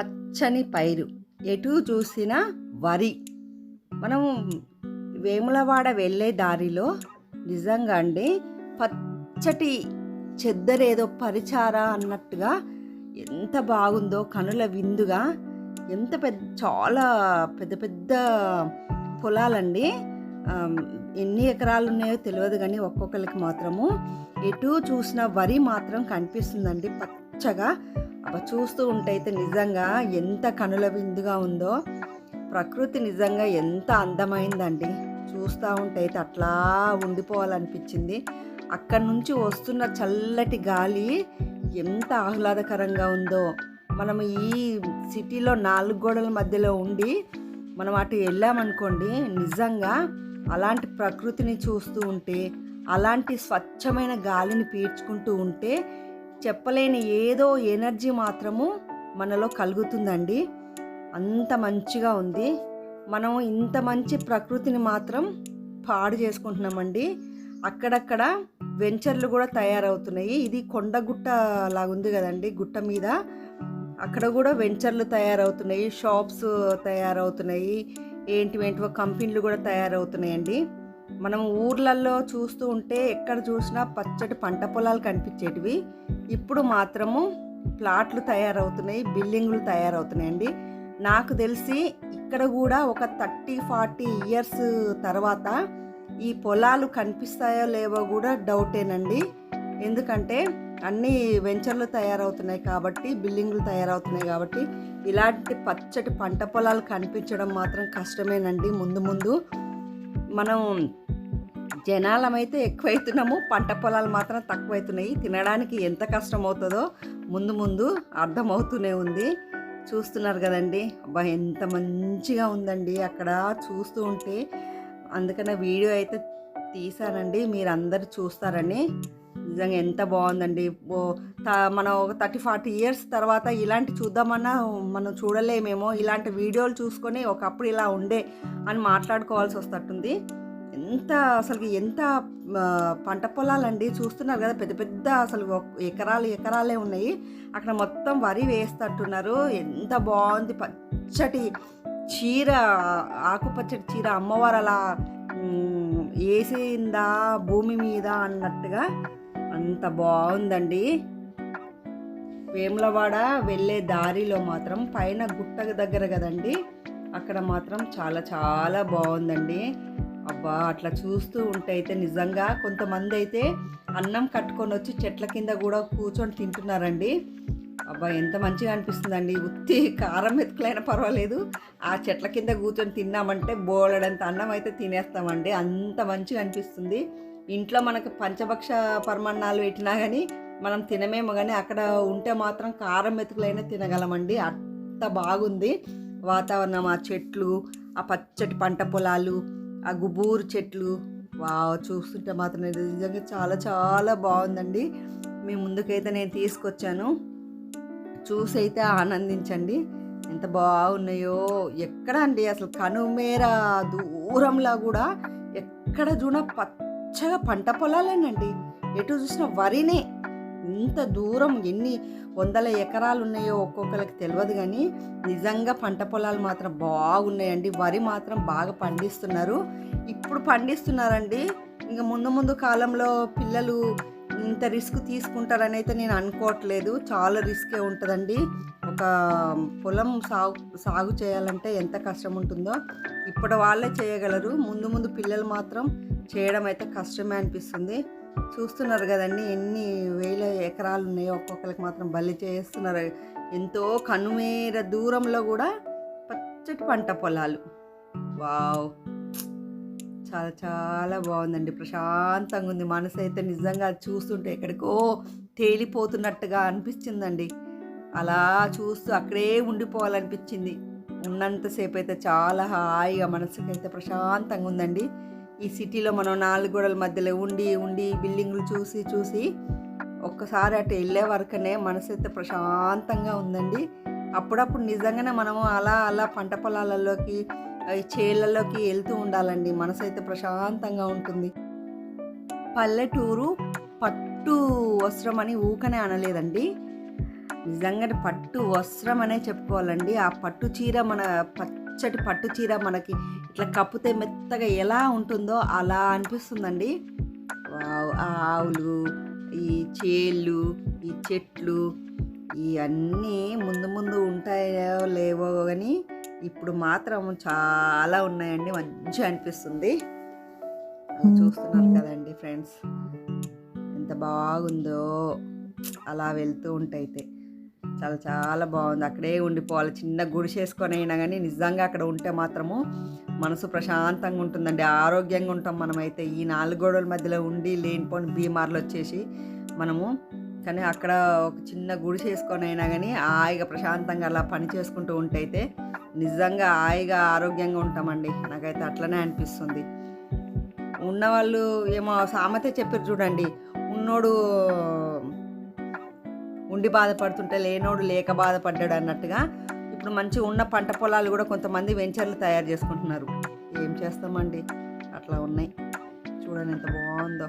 పచ్చని పైరు. ఎటు చూసిన వరి. మనం వేములవాడ వెళ్ళే దారిలో నిజంగా అండి పచ్చటి చెద్దరేదో పరిచారా అన్నట్టుగా ఎంత బాగుందో కనుల విందుగా ఎంత పెద్ద చాలా పెద్ద పెద్ద పొలాలండి. ఎన్ని ఎకరాలు ఉన్నాయో తెలియదు కానీ ఒక్కొక్కరికి మాత్రము. ఎటు చూసిన వరి మాత్రం కనిపిస్తుందండి పచ్చగా. అబ్బా చూస్తూ ఉంటే అయితే నిజంగా ఎంత కనుల విందుగా ఉందో ప్రకృతి నిజంగా ఎంత అందమైందండి. చూస్తూ ఉంటే అయితే అట్లా ఉండిపోవాలనిపించింది. అక్కడి నుంచి వస్తున్న చల్లటి గాలి ఎంత ఆహ్లాదకరంగా ఉందో మనం ఈ సిటీలో నాలుగు గోడల మధ్యలో ఉండి మనం అటు వెళ్ళామనుకోండి నిజంగా అలాంటి ప్రకృతిని చూస్తూ ఉంటే అలాంటి స్వచ్ఛమైన గాలిని పీల్చుకుంటూ ఉంటే చెప్పలేని ఏదో ఎనర్జీ మాత్రము మనలో కలుగుతుందండి. అంత మంచిగా ఉంది. మనం ఇంత మంచి ప్రకృతిని మాత్రం పాడు చేసుకుంటున్నామండి. అక్కడక్కడ వెంచర్లు కూడా తయారవుతున్నాయి. ఇది కొండగుట్ట లాగా ఉంది కదండి గుట్ట మీద. అక్కడ కూడా వెంచర్లు తయారవుతున్నాయి. షాప్స్ తయారవుతున్నాయి. ఏంటివేంటివో కంపెనీలు కూడా తయారవుతున్నాయండి. మనం ఊర్లలో చూస్తూ ఉంటే ఎక్కడ చూసినా పచ్చటి పంట పొలాలు కనిపించేటివి. ఇప్పుడు మాత్రము ప్లాట్లు తయారవుతున్నాయి బిల్డింగ్లు తయారవుతున్నాయండి. నాకు తెలిసి ఇక్కడ కూడా ఒక థర్టీ ఫార్టీ ఇయర్స్ తర్వాత ఈ పొలాలు కనిపిస్తాయో లేవో కూడా డౌటేనండి. ఎందుకంటే అన్ని వెంచర్లు తయారవుతున్నాయి కాబట్టి బిల్డింగ్లు తయారవుతున్నాయి కాబట్టి ఇలాంటి పచ్చటి పంట పొలాలు కనిపించడం మాత్రం కష్టమేనండి ముందు ముందు. మనం జనాలమైతే ఎక్కువైతున్నాము. పంట పొలాలు మాత్రం తక్కువైతున్నాయి. తినడానికి ఎంత కష్టం అవుతుందో ముందు ముందు అర్థమవుతూనే ఉంది. చూస్తున్నారు కదండి. అబ్బా ఎంత మంచిగా ఉందండి. అక్కడ చూస్తూ ఉంటే అందుకనే వీడియో అయితే తీసానండి మీరు అందరు చూస్తారని. నిజంగా ఎంత బాగుందండి. ఓ త- మనం ఒక థర్టీ ఫార్టీ ఇయర్స్ తర్వాత ఇలాంటి చూద్దామన్నా మనం చూడలేమేమో. ఇలాంటి వీడియోలు చూసుకొని ఒకప్పుడు ఇలా ఉండే అని మాట్లాడుకోవాల్సి వస్తట్టుంది. ఎంత అసలు ఎంత పంట పొలాలండి. చూస్తున్నారు కదా పెద్ద పెద్ద అసలు ఎకరాలు ఎకరాలే ఉన్నాయి. అక్కడ మొత్తం వరి వేస్తట్టున్నారు. ఎంత బాగుంది. పచ్చటి చీర ఆకుపచ్చటి చీర అమ్మవారు అలా వేసిందా భూమి మీద అన్నట్టుగా అంత బాగుందండి వేములవాడ వెళ్ళే దారిలో మాత్రం పైన గుట్ట దగ్గర కదండి. అక్కడ మాత్రం చాలా చాలా బాగుందండి అబ్బా అట్లా చూస్తూ ఉంటే అయితే నిజంగా కొంతమంది అయితే అన్నం కట్టుకొని వచ్చి చెట్ల కింద కూడా కూర్చొని తింటున్నారండి. అబ్బా ఎంత మంచిగా అనిపిస్తుందండి. ఉత్తి కారం మెతుకులైనా పర్వాలేదు. ఆ చెట్ల కింద కూర్చొని తిన్నామంటే బోలెడంత అన్నం అయితే తినేస్తామండి. అంత మంచిగా అనిపిస్తుంది. ఇంట్లో మనకు పంచభక్ష పరమాన్నాలు పెట్టినా కానీ మనం తినమేమో కానీ అక్కడ ఉంటే మాత్రం కారం మెతుకులైనా తినగలమండి. అంత బాగుంది వాతావరణం. ఆ చెట్లు ఆ పచ్చటి పంట పొలాలు ఆ గుబూరు చెట్లు. వావ్ చూస్తుంటే మాత్రం నిజంగా చాలా చాలా బాగుందండి. మీ ముందుకైతే నేను తీసుకొచ్చాను. చూసి అయితే ఆనందించండి. ఎంత బాగున్నాయో. ఎక్కడ అండి అసలు కనుమేర దూరంలో కూడా ఎక్కడ చూడ పచ్చగా పంట పొలాలేనండి. ఎటు చూసిన వరినే. ఇంత దూరం ఎన్ని వందల ఎకరాలు ఉన్నాయో ఒక్కొక్కరికి తెలియదు కానీ నిజంగా పంట పొలాలు మాత్రం బాగున్నాయండి. వరి మాత్రం బాగా పండిస్తున్నారు. ఇప్పుడు పండిస్తున్నారండి. ఇంకా ముందు ముందు కాలంలో పిల్లలు ఇంత రిస్క్ తీసుకుంటారని అయితే నేను అనుకోవట్లేదు. చాలా రిస్కే ఉంటుందండి. ఒక పొలం సాగు సాగు చేయాలంటే ఎంత కష్టం ఉంటుందో ఇప్పుడు వాళ్ళే చేయగలరు. ముందు ముందు పిల్లలు మాత్రం చేయడం అయితే కష్టమే అనిపిస్తుంది. చూస్తున్నారు కదండి ఎన్ని వేల ఎకరాలు ఉన్నాయో ఒక్కొక్కరికి మాత్రం బలి చేస్తున్నారు. ఎంతో కనుమేర దూరంలో కూడా పచ్చటి పంట పొలాలు. వావ్! చాలా చాలా బాగుందండి. ప్రశాంతంగా ఉంది మనసు అయితే నిజంగా అది చూస్తుంటే ఎక్కడికో తేలిపోతున్నట్టుగా అనిపించిందండి అలా చూస్తూ అక్కడే ఉండిపోవాలనిపించింది ఉన్నంతసేపు అయితే చాలా హాయిగా మనసుకైతే ప్రశాంతంగా ఉందండి ఈ సిటీలో మనం నాలుగు గోడల మధ్యలో ఉండి ఉండి బిల్డింగ్లు చూసి చూసి ఒక్కసారి అటు వెళ్ళే వరకనే మనసు అయితే ప్రశాంతంగా ఉందండి. అప్పుడప్పుడు నిజంగానే మనము అలా అలా పంట పొలాలలోకి ఈ వెళ్తూ ఉండాలండి. మనసు అయితే ప్రశాంతంగా ఉంటుంది. పల్లెటూరు పట్టు వస్త్రం అని ఊకనే అనలేదండి. నిజంగా పట్టు వస్త్రం అనే చెప్పుకోవాలండి. ఆ పట్టు చీర మన పచ్చటి పట్టు చీర మనకి ఇట్లా కప్పుతే మెత్తగా ఎలా ఉంటుందో అలా అనిపిస్తుందండి. వావ్! ఆ ఆవులు ఈ చేళ్ళు ఈ చెట్లు ఇవన్నీ ముందు ముందు ఉంటాయో లేవో కానీ ఇప్పుడు మాత్రం చాలా ఉన్నాయండి మంచిగా అనిపిస్తుంది. చూస్తున్నారు కదండి ఫ్రెండ్స్. ఎంత బాగుందో అలా వెళ్తూ ఉంటైతే. చాలా చాలా బాగుంది. అక్కడే ఉండిపోవాలి. చిన్న గుడిసేసుకొని అయినా కానీ నిజంగా అక్కడ ఉంటే మాత్రము మనసు ప్రశాంతంగా ఉంటుందండి. ఆరోగ్యంగా ఉంటాం మనమైతే. ఈ నాలుగు గోడల మధ్యలో ఉండి లేనిపోని బీమార్లు వచ్చేసి మనము కానీ అక్కడ ఒక చిన్న గుడిసె వేసుకొని అయినా కానీ హాయిగా ప్రశాంతంగా అలా పని చేసుకుంటూ ఉంటైతే నిజంగా హాయిగా ఆరోగ్యంగా ఉంటామండి. నాకైతే అట్లనే అనిపిస్తుంది. ఉన్నవాళ్ళు ఏమో సామెత చెప్పారు చూడండి. ఉన్నోడు ఉండి బాధపడుతుంటే లేనోడు లేక బాధపడ్డాడు అన్నట్టుగా ఇప్పుడు మంచిగా ఉన్న పంట పొలాలు కూడా కొంతమంది వెంచర్లు తయారు చేసుకుంటున్నారు. ఏం చేస్తామండి? అట్లా ఉన్నాయి. చూడండి ఎంత బాగుందో.